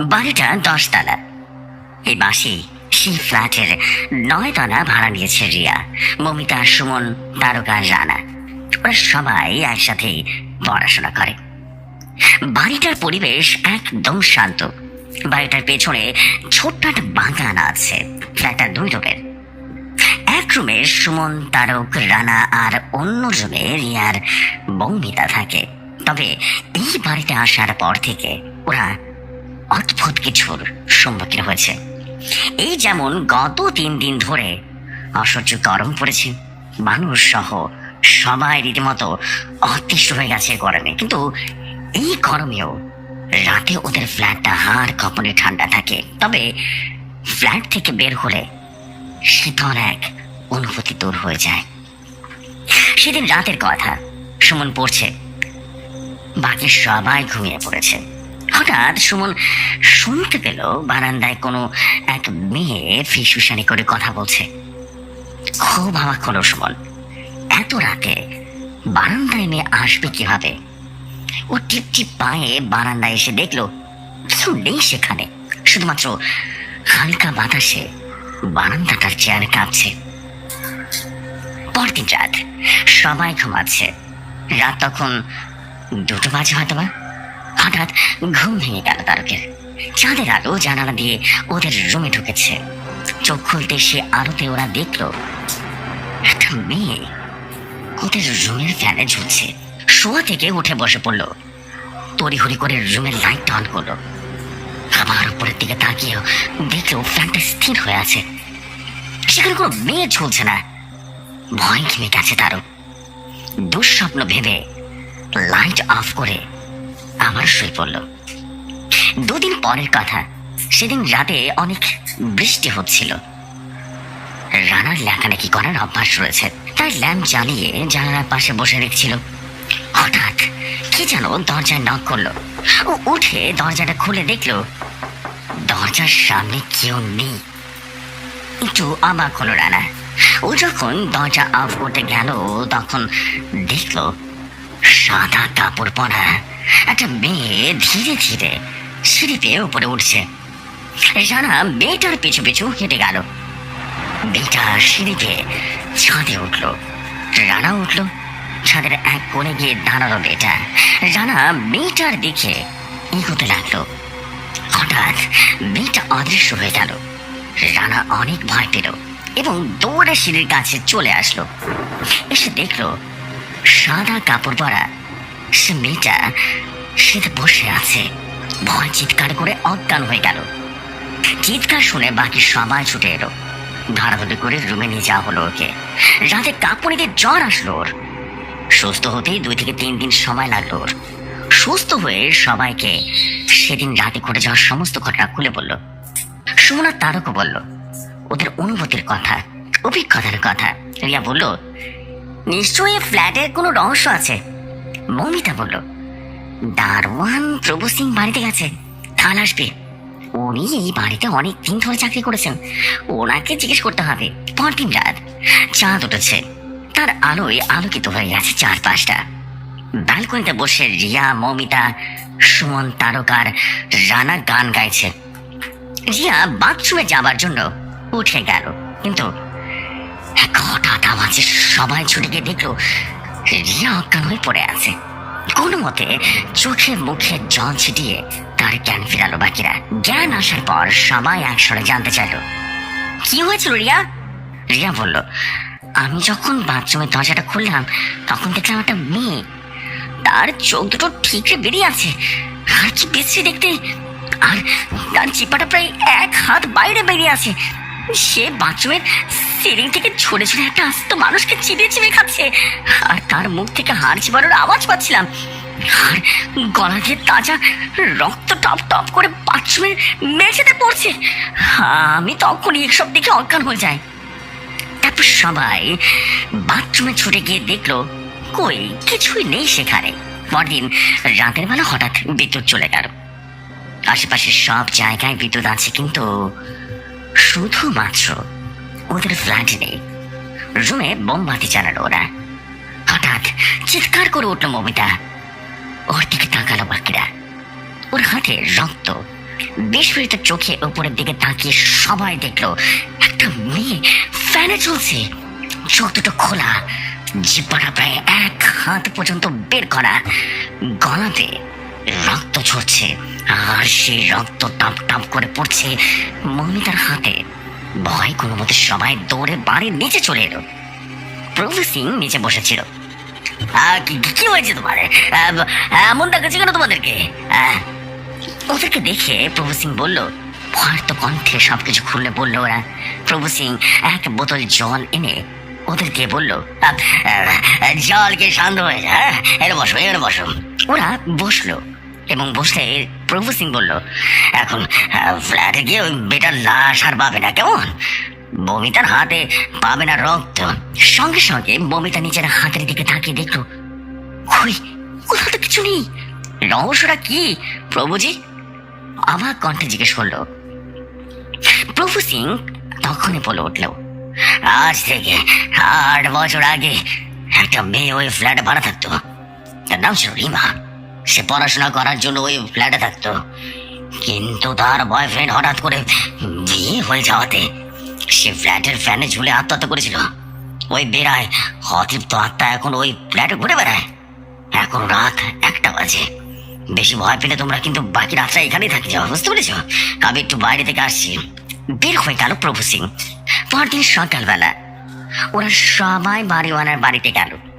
বাড়িটা দশতলা। এই মাসে সেই ফ্ল্যাটের নয় তলা ভাড়া নিয়েছে রিয়া, মমিতা, সুমন তারকা রানা। ওরা সবাই একসাথেই পড়াশোনা করে। বাড়িটার পরিবেশ একদম শান্ত। বাড়িটার পেছনে ছোট্ট একটা বাগান আছে, ফ্ল্যাটটা দুই রুমের। এক রুমে সুমন, তারক, রানা আর অন্য রুমে রিয়ার বৌমিতা থাকে। তবে এই বাড়িতে আসার পর থেকে ওরা অদ্ভুত কিছুর সম্মুখীন হয়েছে। এই যেমন গত তিন দিন ধরে অসহ্য গরম পড়েছে, মানুষ সহ সবাই রীতিমতো অতিষ্ঠ হয়ে গেছে গরমে। কিন্তু এই গরমেও রাতে ওদের ফ্ল্যাটটা হাড় কপনে ঠান্ডা থাকে। তবে ফ্ল্যাট থেকে বের হলে শীতল এক অনুভূতি দূর হয়ে যায়। সেদিন রাতের কথা, সুমন পড়ছে, বাকি সবাই ঘুমিয়ে পড়েছে। হঠাৎ সুমন শুনতে পেল বারান্দায় কোনো এক মেয়ে ফিসুসানি করে কথা বলছে। খুব অবাক হলো সুমন। এত রাতে বারান্দায় মেয়ে আসবে কীভাবে? ও টিপ টিপ পায়ে বারান্দায় এসে দেখল কেউ নেই সেখানে। শুধুমাত্র হালকা বাতাসে বারান্দাটার চেয়ারে কাঁপছে। পরদিন রাত সবাই ঘুমাচ্ছে। রাত তখন দুটো বাজে হয়তো বা হঠাৎ ঘুম ভেঙে গেল তারকের। চাঁদের আলো জানালা দিয়ে ওদের রুমে ঢুকেছে। চোখ খুলতে সে আলোতে ওরা দেখল, একটা মেয়ে ওদের রুমের ফ্যানে ঝুলছে। শোয়া থেকে উঠে বসে পড়ল। তড়িহড়ি করে রুমের লাইট অন করল। আবার উপরের দিকে তাকিয়েও দেখল ফ্যানটা স্থির হয়ে আছে। সেখানে কোনো মেয়ে ঝুলছে না। ভয় ঘেমে গেছে তারও। দুঃস্বপ্ন ভেবে লাইট অফ করে আবার শুয়ে পড়ল। দুদিন পরের কথা, সেদিন রাতে অনেক বৃষ্টি হচ্ছিল। রানার লেখালেখি করার অভ্যাস রয়েছে? তাই ল্যাম্প জ্বালিয়ে জানালার পাশে বসে দেখছিল। হঠাৎ কি যেন দরজায় নক করল। ও উঠে দরজাটা খুলে দেখল, দরজার সামনে কেউ নেই। একটু অবাক হলো রানা। ও যখন দরজা অফ করতে গেল, তখন দেখল সাদা কাপড় পরা একটা মেয়ে ধীরে ধীরে সিঁড়ি পেয়ে উপরে উঠছে। রানা মেয়েটার পিছু পিছু হেঁটে গেল। মেয়েটা সিঁড়ি পেয়ে ছাদে উঠল। রানা উঠল। ছাদের এক কোণে গিয়ে দাঁড়াল মেয়েটা। রানা মেয়েটার দিকে এগোতে লাগল। হঠাৎ মেয়েটা অদৃশ্য হয়ে গেল। রানা অনেক ভয় পেল এবং দৌড়ে সিঁড়ির কাছে চলে আসলো। এসে দেখল সাদা কাপড় পরা সে মেয়েটা সেতে বসে আছে। ভয় চিৎকার করে অজ্ঞান হয়ে গেল। চিৎকার শুনে বাকি সবাই ছুটে এলো। ধারাধরি করে রুমে নিয়ে যাওয়া হলো ওকে। রাতে কাঁপুনিতে জ্বর আসলো ওর। সুস্থ হতেই দুই থেকে তিন দিন সময় লাগল ওর। সুস্থ হয়ে সবাইকে সেদিন রাতে ঘটে যাওয়ার সমস্ত ঘটনা খুলে বলল। সুমনা তারকও বলল, ওদের অনুভূতির কথা, অভিজ্ঞতার কথা। রিয়া বলল নিশ্চয়ই ফ্ল্যাটের কোনো রহস্য আছে। মমিতা বলল, দারোয়ান প্রভু সিং বাড়িতে গেছে কাল আসবে। উনি এই বাড়িতে অনেক দিন ধরে চাকরি করেছেন। ওনাকে জিজ্ঞেস করতে হবে, পরদিন রাত। চাঁদ উঠেছে, তার আলোয় আলোকিত হয়ে গেছে চারপাশটা। ব্যালকনিতে বসে রিয়া, মমিতা, সুমন তারকার রানা গান গাইছে। রিয়া বাথরুমে যাবার জন্য উঠে গেল, কিন্তু হঠাৎ আওয়াজে সবাই ছুটে গিয়ে দেখল রিয়া অজ্ঞান হয়ে পড়ে আছে। কোনো মতে চোখে মুখে জল ছিটিয়ে তার জ্ঞান ফিরালো বাকিরা। জ্ঞান আসার পর সবাই একসরে জানতে চাইলো, কি হয়েছিল রিয়া? রিয়া বলল, আমি যখন বাথরুমের দরজাটা খুললাম, তখন দেখলাম একটা মেয়ে। তার চোখ দুটো ঠিকরে বেরিয়ে আছে। আর কি বেশি দেখতে, আর তার চিপাটা প্রায় এক হাত বাইরে বেরিয়ে আছে। সে বাথরুমের সিলিং থেকে ছড়ে ছড়ে একটা আস্ত মানুষকে চিবিয়ে চিবিয়ে খাচ্ছে। আর তার মুখ থেকে হাড় চিবানোর আওয়াজ পাচ্ছিলাম। আর গলা দিয়ে তাজা রক্ত টপ টপ করে বাথরুমের মেঝেতে পড়ছে। আমি তখনই এসব দেখে অজ্ঞান হয়ে যায় তারপর সবাই বাথরুমে ছুটে গিয়ে দেখল, কই, কিছুই নেই সেখানে। পরদিন রাতের বেলা হঠাৎ বিদ্যুৎ চলে গেল। আশেপাশে সব জায়গায় বিদ্যুৎ আছে কিন্তু শুধুমাত্র ওদের ফ্ল্যাট নেই। রুমে মোমবাতি জ্বালালো ওরা। হঠাৎ চিৎকার করে উঠল মমিতা। ওর দিকে তাকালো বাকিরা। ওর হাতে রক্ত। বিস্ফোরিত চোখে উপরের দিকে তাকিয়ে সবাই দেখল, একটা মেয়ে ফ্যানে চলছে। চোখ দুটো খোলা। জিব্বাটা প্রায় এক হাত পর্যন্ত বের করা। গলাতে রক্ত ঝরছে আর সেই রক্ত টাপ টাপ করে পড়ছে মমিতার হাতে। ভয় কোনো মতে সবাই দৌড়ে বাড়ির নিচে চলে এলো। প্রভু সিং নিচে বসেছিল। কি হয়েছে তোমার? এমন দেখাচ্ছে কেন তোমাদেরকে? ওদেরকে দেখে প্রভু সিং বলল ভয়ের তো কণ্ঠে সবকিছু খুললে বলল ওরা। প্রভু সিং এক বোতল জল এনে ওদেরকে বলল আহ, আহ, জল কে শান্ত হয়ে যা হ্যাঁ? এর বসো এর বসো। ওরা বসল এবং বসলে প্রভু সিং বলল, এখন ফ্ল্যাটে গিয়ে ওই বেটার লাশ আর পাবে না, কেমন? বমিতার হাতে পাবে না রক্ত। সঙ্গে সঙ্গে বমিতা নিজের হাতের দিকে তাকিয়ে দেখল কই কোথাও তো কিছু নেই। রহস্যটা কি? প্রভুজি? অবাক কণ্ঠে জিজ্ঞেস করল, প্রভু সিং তখনই বলে উঠল, আজ থেকে আট বছর আগে একটা মেয়ে ওই ফ্ল্যাটে ভাড়া থাকতো। তার নাম ছিল রিমা সে পড়াশোনা করার জন্য ওই ফ্ল্যাটে থাকতো। কিন্তু তার বয়ফ্রেন্ড হঠাৎ করে বিয়ে হয়ে যাওয়াতে সে ফ্ল্যাটের ফ্যানে ঝুলে আত্মহত্যা করেছিল। ওই বেড়ায় অতৃপ্ত আত্মা এখন ওই ফ্ল্যাটে ঘুরে বেড়ায়। এখন রাত একটা বাজে। বেশি ভয় পেলে তোমরা কিন্তু বাকি রাতটা এখানেই থাকি যাও, বুঝতে পেরেছ? আমি একটু বাইরে থেকে আসছি। বের হয়ে গেল প্রভু সিং। পরদিন সকালবেলা। ওরা সবাই বাড়িওয়ালার বাড়িতে গেল।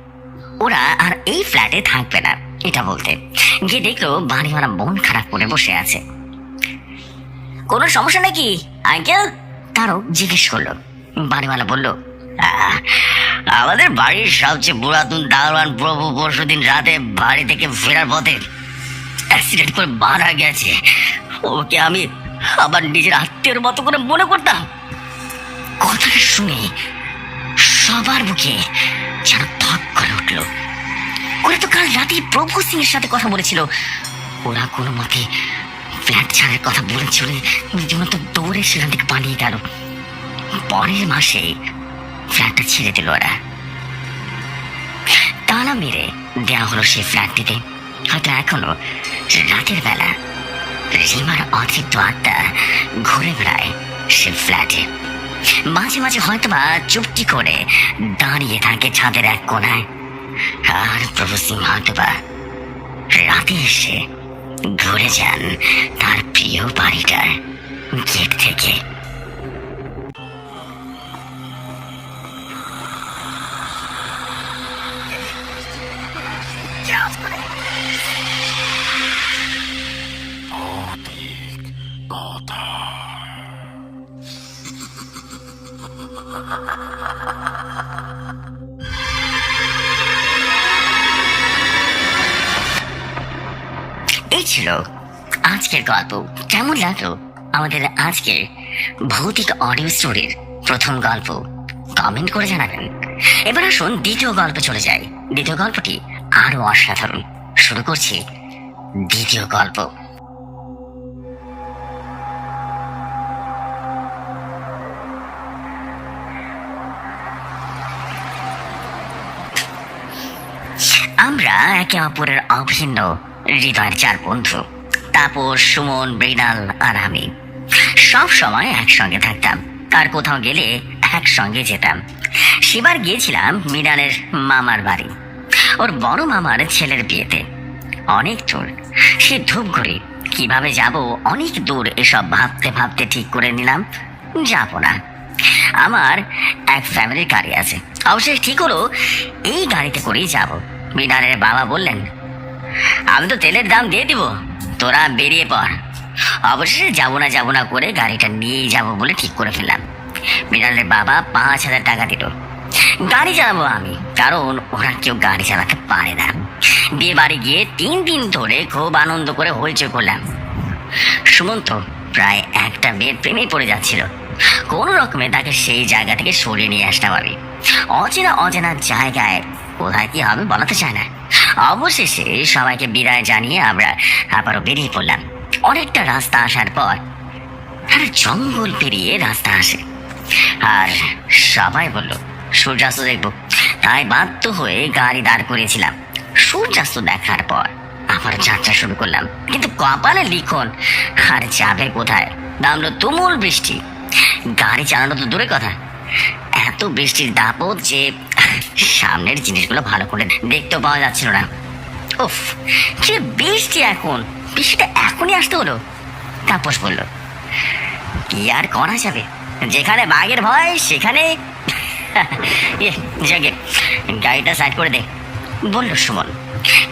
ওরা আর এই ফ্ল্যাটে থাকবে না এটা বলতে। গিয়ে দেখল বাড়িওয়ালা মন খারাপ করে বসে আছে। কোনো সমস্যা নাকি আঙ্কেল? তারও জিজ্ঞেস করল। বাড়িওয়ালা বলল "আহ, আমাদের বাড়ির সবচেয়ে পুরাতন দারোয়ান প্রভু পরশুদিন রাতে বাড়ি থেকে ফেরার পথে অ্যাক্সিডেন্ট করে মারা গেছে। ওকে আমি আবার নিজের আত্মীয়র মতো করে মনে করতাম। কথাটা শুনে সবার মুখে যেন উঠল ওরা তো কাল রাতে প্রভু সিং এর সাথে কথা বলেছিল। ওরা কোনো মতে ফ্ল্যাট ছাড়ার কথা বলেছিল। রীতিমতো দৌড়ে সেখান থেকে পালিয়ে গেল। পরের মাসে ফ্ল্যাটটা ছেড়ে দিল ওরা। তালা মেরে দেওয়া হলো সেই ফ্ল্যাটটিতে। হয়তো এখনও রাতের বেলা রিমার অতৃপ্ত আত্মা ঘুরে বেড়ায় সে ফ্ল্যাটে। মাঝে মাঝে হয়তোবা চুপটি করে দাঁড়িয়ে থাকে ছাদের এক কোনায়। আর প্রভু সিংহ অথবা রাতে এসে ঘুরে যান তার প্রিয় বাড়িটার গেট থেকে। এই ছিল আজকের গল্প। কেমন লাগল? আমাদের আজকের ভৌতিক অডিও স্টোরির প্রথম গল্প কমেন্ট করে জানাবেন। এবার আসুন দ্বিতীয় গল্পে চলে যাই। দ্বিতীয় গল্পটি আরও অসাধারণ। শুরু করছি দ্বিতীয় গল্প। আমরা একে অপরের অভিন্ন হৃদয়ের চার বন্ধু, তাপস, সুমন, মৃণাল আর আমি। সব সময় একসঙ্গে থাকতাম, আর কোথাও গেলে একসঙ্গে যেতাম। সেবার গিয়েছিলাম মৃণালের মামার বাড়ি, ওর বড় মামার ছেলের বিয়েতে। অনেক দূর, সে ধূপঘড়ি কীভাবে যাব অনেক দূর এসব ভাবতে ভাবতে ঠিক করে নিলাম, যাব না। আমার এক ফ্যামিলির গাড়ি আছে, অবশেষ ঠিক হলো, এই গাড়িতে করেই যাব। মৃণালের বাবা বললেন আমি তো তেলের দাম দিয়ে দিব। তোরা বেরিয়ে পড়। অবশেষে যাব না যাব না করে গাড়িটা নিয়েই যাব বলে ঠিক করে ফেললাম। মৃণালের বাবা পাঁচ হাজার টাকা দিল। গাড়ি চালাবো আমি, কারণ ওরা কেউ গাড়ি চালাতে পারে না। বিয়ে বাড়ি গিয়ে তিন দিন ধরে খুব আনন্দ করে হইচই করলাম। সুমন্ত প্রায় একটা মেয়ের প্রেমে পড়ে যাচ্ছিল। কোন রকমে তাকে সেই জায়গা থেকে সরিয়ে নিয়ে আসতে পারি অচেনা অচেনা জায়গায় কোথায় কি হবে বলাতে চায় না। অবশেষে সবাইকে বিদায় জানিয়ে আমরা আবারও বেরিয়ে পড়লাম। অনেকটা রাস্তা আসার পর আর জঙ্গল পেরিয়ে রাস্তা আসে। আর সবাই বলল, সূর্যাস্ত দেখব। তাই বাধ্য হয়ে গাড়ি দাঁড় করিয়েছিলাম। সূর্যাস্ত দেখার পর আবার যাত্রা শুরু করলাম। কিন্তু কপালে লিখন, আর যাবে কোথায়? নামলো তুমুল বৃষ্টি। গাড়ি চালানো তো দূরে কথা। এত বৃষ্টির দাপট যে সামনের জিনিসগুলো ভালো করে দেখতেও পাওয়া যাচ্ছিল না। উফ কি বৃষ্টি এখন। বৃষ্টিটা এখনই আসতে হলো। তাপস বলল কি আর করা যাবে? যেখানে বাঘের ভয় সেখানে ইয়ে, যাকে গাড়িটা সাইড করে দে। বলল সুমন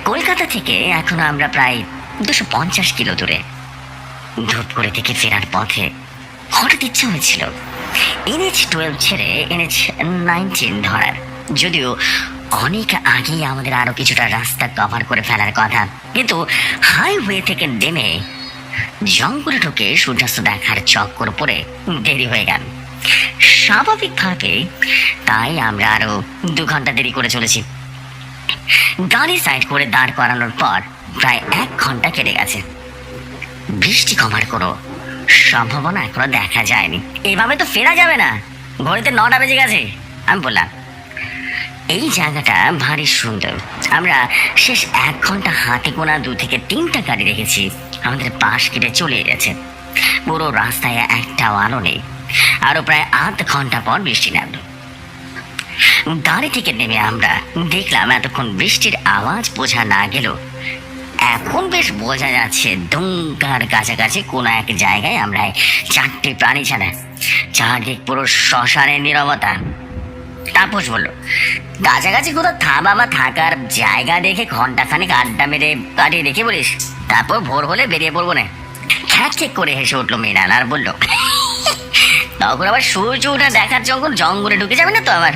কলকাতা থেকে এখন আমরা প্রায় দুশো পঞ্চাশ কিলো দূরে। ধূপগুড়ি থেকে ফেরার পথে হঠাৎ ইচ্ছা হয়েছিল। এনএচ টুয়েলভ ছেড়ে এনএচ নাইনটিন ধরার। যদিও অনেক আগেই আমাদের আরও কিছুটা রাস্তা কভার করে ফেলার কথা। কিন্তু হাইওয়ে থেকে নেমে জঙ্গলে ঢুকে সূর্যাস্ত দেখার চক্কর পরে দেরি হয়ে গেল। স্বাভাবিকভাবে তাই আমরা আরও দু ঘণ্টা দেরি করে চলেছি। গাড়ি সাইড করে দাঁড় করানোর পর প্রায় এক ঘণ্টা কেটে গেছে। বৃষ্টি কমার কোনো সম্ভাবনা এখনও দেখা যায়নি। এভাবে তো ফেরা যাবে না। ঘড়িতে নটা বেজে গেছে, আমি বললাম। এই জায়গাটা ভারী সুন্দর। আমরা শেষ এক ঘণ্টা হাতে গোনা দু থেকে তিনটা গাড়ি রেখেছি আমাদের পাশ কেটে চলে গেছে। পুরো রাস্তায় একটাও আলো নেই। আরও প্রায় আধ ঘণ্টা পর বৃষ্টি নামলো। গাড়ি থেকে নেমে আমরা দেখলাম এতক্ষণ বৃষ্টির আওয়াজ বোঝা না গেল। এখন বেশ বোঝা যাচ্ছে দুঙ্গার কাছাকাছি কোনো এক জায়গায় আমরা চারটি প্রাণী ছাড়া। চারদিক পুরো শ্মশানের নীরবতা। তাপস বলল, কাছাকাছি কোথাও থামা বা থাকার জায়গা দেখে ঘন্টাখানেক আড্ডা মেরে কাটিয়ে রেখে বলিস তারপর ভোর হলে বেরিয়ে পড়ব না। খ্যাক খ্যাক করে হেসে উঠল মৃণাল আর বলল, তখন আবার সূর্য ওঠা দেখার যখন জঙ্গলে ঢুকে যাবে না তো আবার?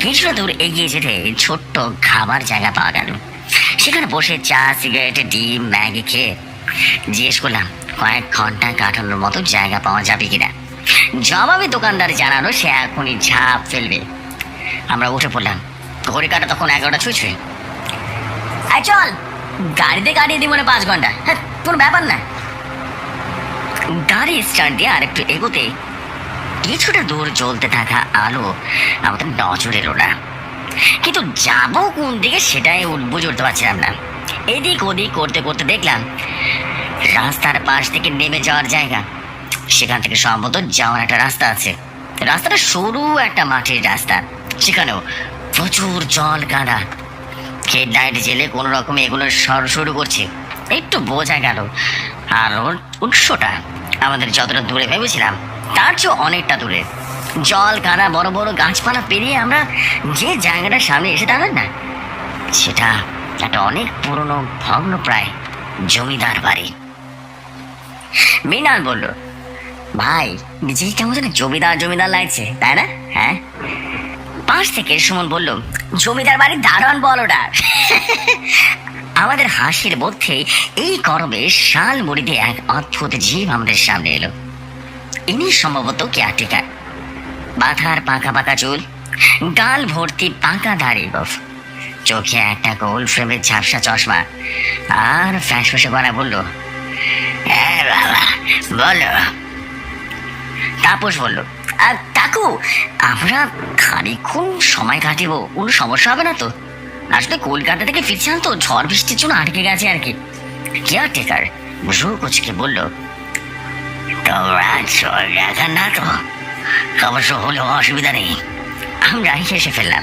কিছুটা দূর এগিয়ে যেতে ছোট্ট খাবার জায়গা পাওয়া গেল। সেখানে বসে চা, সিগারেট, ডিম, ম্যাগি খেয়ে জিজ্ঞেস করলাম, কয়েক ঘণ্টা কাটানোর মতো জায়গা পাওয়া যাবে কিনা? জবাবে দোকানদার জানালো সে এখনই ঝাঁপ ফেলবে। আমরা উঠে পড়লাম। ঘড়ি কাটা তখন এগারোটা ছুঁই ছুঁই চল, গাড়িতে গাড়িয়ে দিব না পাঁচ ঘণ্টা। হ্যাঁ কোনো ব্যাপার না। গাড়ি স্টার্ট দিয়ে আরেকটু এগোতে কিছুটা দূর জ্বলতে থাকা আলো আমাদের নজর এলো না। কিন্তু যাব কোন দিকে সেটাই উঠ- বুঝে উঠতে পারছিলাম না। এদিক ওদিক করতে করতে দেখলাম রাস্তার পাশ থেকে নেমে যাওয়ার জায়গা। সেখান থেকে সম্ভবত যাওয়ার একটা রাস্তা আছে। রাস্তাটা সরু একটা মাটির রাস্তা। সেখানেও প্রচুর জল কাদা। হেড লাইট জেলে কোনো রকমে এগুলো সর- শুরু করছে। একটু বোঝা গেল। আর ওর উৎসটা আমাদের যতটা দূরে ভেবেছিলাম, তার চেয়ে অনেকটা দূরে। জল কাদা, বড় বড় গাছপালা পেরিয়ে আমরা যে জায়গাটার সামনে এসে দাঁড়ান না, সেটা একটা অনেক পুরনো ভগ্ন প্রায় জমিদার বাড়ি। মৃণাল বলল ভাই, নিজেই কেমন যেন জমিদার জমিদার লাগছে, তাই না? হ্যাঁ? পাশ থেকে সুমন বলল, জমিদার বাড়ির দারোয়ান বল ওটা। আমাদের হাসির মধ্যে এই গরমে শাল মুড়িতে এক অদ্ভুত জীব আমাদের সামনে এলো। ইনি সম্ভবত কেয়ারটেকার। মাথার পাকা পাকা চুল, গাল ভর্তি পাকা দাড়ি বফ। চোখে একটা গোল ফ্রেমের ঝাপসা চশমা। আর ফ্যাস ফ্যাসে গলা বলল হ্যাঁ বাবা, বলো তাপস বলল "আহ, কাকু আমরা খানিক্ষণ সময় কাটিব কোনো সমস্যা হবে না তো? আসলে কলকাতা থেকে ফিরছিলাম তো ঝড় বৃষ্টির জন্য আটকে গেছে আর কি। কেয়ারটেকার ভ্রু কুচকে বলল তোমরা চল দেখা না তো? অবশ্য হলেও অসুবিধা নেই। আমরা হেসে ফেললাম।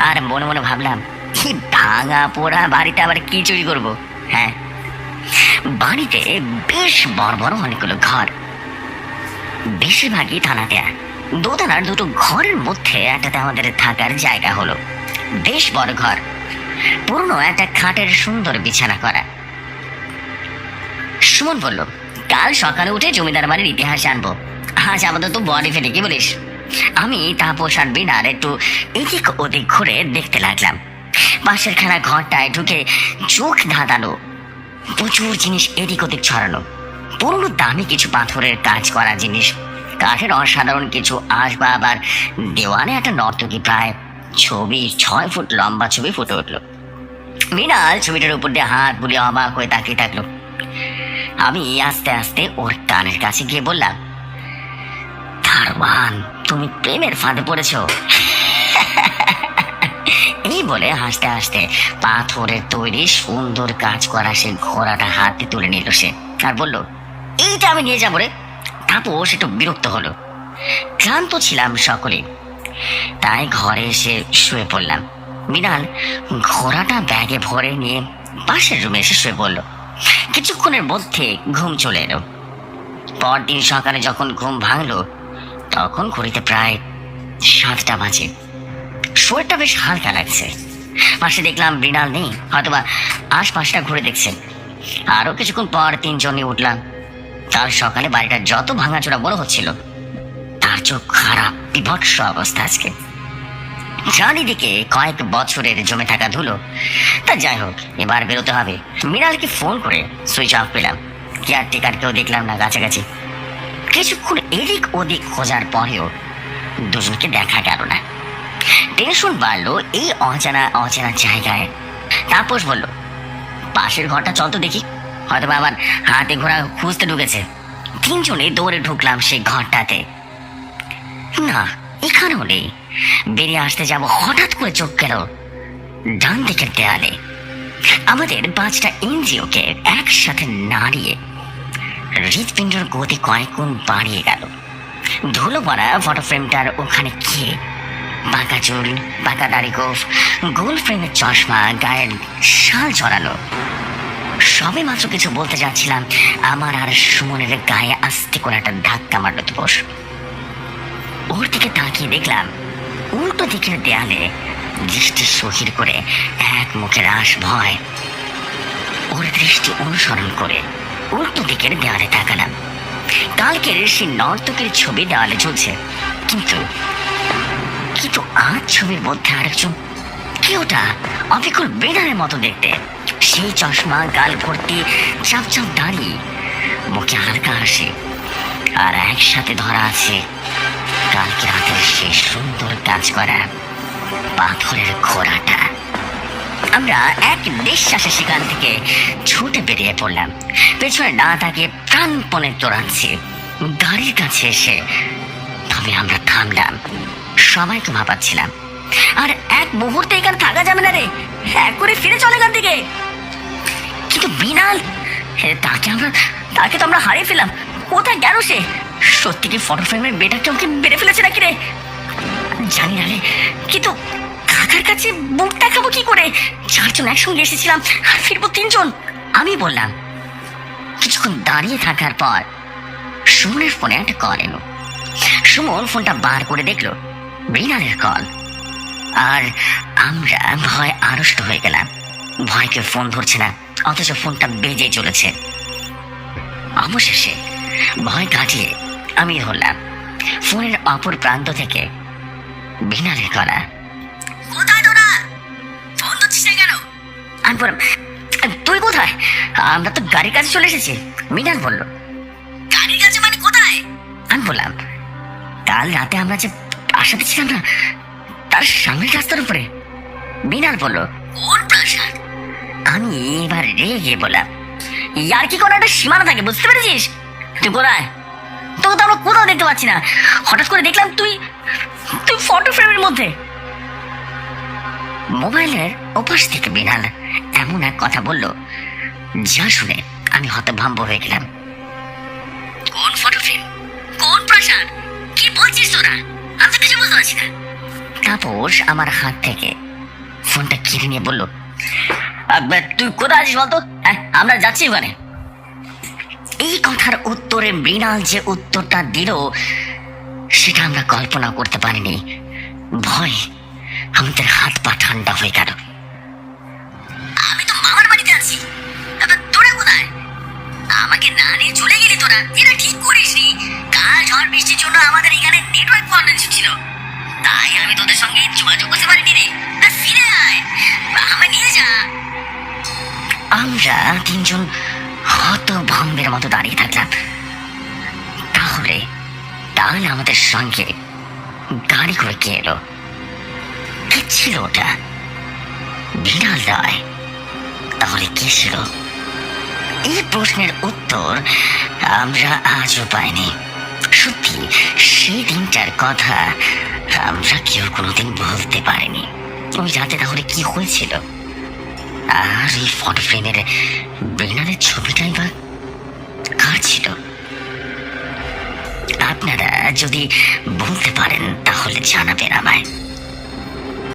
আর মনে মনে ভাবলাম কি ভাঙা পোড়া বাড়িতে আবার কি চুরি করব হ্যাঁ? বাড়িতে বেশ বড় বড় অনেকগুলো ঘর বেশিরভাগই থানাতে দোতলার দুটো ঘরের মধ্যে একটাতে আমাদের থাকার জায়গা হলো। বেশ বড় ঘর। পুরনো একটা খাটের সুন্দর বিছানা করা। সুমন বলল, কাল সকালে উঠে জমিদার বাড়ির ইতিহাস জানব আজ আপাতত বডি ফেলে কি বলিস? আমি তাপস আর বিনার একটু এদিক ওদিক ঘুরে দেখতে লাগলাম। পাশের খানা ঘরটায় ঢুকে চোখ ধাঁধানো, প্রচুর জিনিস এদিক ওদিক ছড়ানো। পুরনো দামি কিছু পাথরের কাজ করা জিনিস। কাঠের অসাধারণ কিছু আসবাব আর দেওয়ালে একটা নর্তকী প্রায় ছবি, ছয় ফুট লম্বা ছবি ফুটে উঠল। মৃণাল ছবিটার উপর দিয়ে হাত বুলিয়ে অবাক হয়ে তাকিয়ে থাকল। আমি আস্তে আস্তে ওর কানের কাছে গিয়ে বললাম দারোয়ান তুমি প্রেমের ফাঁদে পড়েছ। এই বলে হাসতে হাসতে পাথরের তৈরি সুন্দর কাজ করা সে ঘোড়াটা হাতে তুলে নিল সে। আর বলল এইটা আমি নিয়ে যাব রে। তাপস একটু বিরক্ত হলো। ক্লান্ত ছিলাম সকলে। তাই ঘরে এসে শুয়ে পড়লাম। বিড়াল ঘোড়াটা ব্যাগে ভরে নিয়ে পাশের রুমে এসে শুয়ে পড়ল। কিছুক্ষণের মধ্যে ঘুম চলে এলো। পরদিন সকালে যখন ঘুম ভাঙলো, তখন ঘড়িতে প্রায় সাতটা বাজে। শরীরটা বেশ হালকা লাগছে। পাশে দেখলাম মৃণাল নেই, হয়তোবা আশপাশটা ঘুরে দেখছে। আরও কিছুক্ষণ পর তিনজনে উঠলাম। কাল সকালে বাড়িটা যত ভাঙাচোরা বড় হচ্ছিল, তার চোখ খারাপ, বিভৎস অবস্থা আজকে। চারিদিকে কয়েক বছরের জমে থাকা ধুলো। তা যাই হোক, এবার বেরোতে হবে। মৃণালকে ফোন করে সুইচ অফ পেলাম। কেয়ার টেকারকেও দেখলাম না কাছাকাছি কিছুক্ষণ এদিক ওদিক খোঁজার পরেও দুজনকে দেখা গেল না। টেনশন বাড়লো এই অজানা অজানা জায়গায়। তাপস বলল, পাশের ঘরটা চল তো দেখি। হয়তো আবার হাতে ঘোড়া খুঁজতে ঢুকেছে। তিনজনে দৌড়ে ঢুকলাম সেই ঘরটাতে। না, এখানেও নেই। বেরিয়ে আসতে যাব হঠাৎ করে চোখ গেল ডান দিকের দেয়ালে। আমাদের পাঁচটা এনজিওকে একসাথে নাড়িয়ে হৃৎপিণ্ডর গতি কয়েক গুণ বাড়িয়ে গেল। ধুলো পড়া ফটো ফ্রেমটার ওখানে গিয়ে বাঁকা চুল বাঁকা দাড়ি গোফ, গোল ফ্রেমের চশমা, গায়ের শাল জড়ানো সবে মাত্র কিছু বলতে যাচ্ছিলাম। আমার আর সুমনের গায়ে আস্তে করে একটা ধাক্কা মারল দোষ ওর দিকে তাকিয়ে দেখলাম, উল্টো দিকের দেয়ালে দৃষ্টি সহির করে এক মুখে রাস ভয়। ওর দৃষ্টি অনুসরণ করে উল্টো দিকের দেওয়ালে তাকালাম। কালকের সেই নর্তকের ছবি দেওয়ালে ঝুলছে কিন্তু কিন্তু আজ ছবির মধ্যে আরেকজন, কি ওটা? অবিকল বেনারের মতো দেখতে। সেই চশমা গাল ভর্তি চাপ চাপ দাঁড়ি। মুখে হালকা হাসি। আর একসাথে ধরা আছে কালকে রাতের সেই সুন্দর কাজ করা পাথরের ঘোড়াটা। আমরা এক নিঃশ্বাসে সেখান থেকে ছুটে বেরিয়ে পড়লাম। পেছনে না তাকে প্রাণপণে দৌড়াচ্ছি। গাড়ির কাছে এসে তবে আমরা থামলাম। সবাইকে ভাবাচ্ছিলাম আর এক মুহূর্তে এখানে থাকা যাবে না রে। এক করে ফিরে চলে এখান থেকে। কিন্তু বিনাল তাকে আমরা তাকে তো আমরা হারিয়ে ফেলাম কোথায় গেল সে? সত্যি কি ফটো ফ্রেমের বেটাকে ওকে মেরে ফেলেছে নাকি রে? জানি না রে। কিন্তু কাকার কাছে বুক দেখাবো কি করে? চারজন একসঙ্গে এসেছিলাম, আর ফিরবো তিনজন। আমি বললাম, কিছুক্ষণ দাঁড়িয়ে থাকার পর সুমনের ফোনে একটা কল এলো। সুমন ফোনটা বার করে দেখল মৃণালের কল আর আমরা ভয় আড়ষ্ট হয়ে গেলাম। ভয়কে ফোন ধরছে না। অথচ ফোনটা বেজে চলেছে। অবশেষে ভয় কাটিয়ে আমি ধরলাম ফোনের অপর প্রান্ত থেকে না কেন? আমি বললাম তুই কোথায়? আমরা তো গাড়ির কাছে চলে এসেছি মিনাল বলল। গাড়ির কাছে মানে কোথায়? আমি বললাম কাল রাতে আমরা যে আসাতে ছিলাম না তার সামনের রাস্তার উপরে। মিনাল বলল কোন প্রাসাদ? আমি এবার রেগে বললাম ইয়ার কি কোনো একটা সীমানা থাকে বুঝতে পেরেছিস? তুই কোথায় তোকে তো আমরা কোথাও দেখতে পাচ্ছি না। হঠাৎ করে দেখলাম তুই তুই ফটো ফ্রেমের মধ্যে। মোবাইলের ওপাশ থেকে বিনাল এমন এক কথা বলল যা শুনে আমি হতভম্ব হয়ে গেলাম। কোন ফটো ফ্রেম কোন প্রাসাদ? কি বলছিস তোরা? আমি তো কিছু বুঝতে পারছি না। তাপস আমার হাত থেকে ফোনটা কেড়ে নিয়ে বলল "আব্বা, তুই কোথায় আছিস বলতো? হ্যাঁ, আমরা যাচ্ছি ওখানে এই কথার উত্তরে মৃণাল যে উত্তরটা দিল সেটা আমরা কল্পনা করতে পারিনি। ভয় আমাদের হাত পা ঠান্ডা হয়ে গেল। আমি তো মামার বাড়িতে আছি। তোরা কোথায়? আমাকে না নিয়ে চলে গেলি তোরা? এটা ঠিক করিসনি কাল ঝড় বৃষ্টির জন্য আমাদের এখানে নেটওয়ার্ক প্রবলেম ছিল। তাই আমি তোদের সঙ্গে যোগাযোগ করতে পারিনি রে। ফিরে আয়। আমায় নিয়ে যা। আমরা তিনজন হত ভম্বের মতো দাঁড়িয়ে থাকলাম। তাহলে তাহলে আমাদের সঙ্গে গাড়ি করে কে এলো? কে ছিল ওটা? বিড়াল নয়। তাহলে কে ছিল? এই প্রশ্নের উত্তর আমরা আজও পাইনি। সত্যি, সেই দিনটার কথা আমরা কেউ কোনোদিন বলতে পারিনি। ওই রাতে তাহলে কি হয়েছিল? আর এই ফটো ফ্রেমের বেনারের ছবিটাই বা কার ছিল? আপনারা যদি বলতে পারেন, তাহলে জানাবেন আমায়।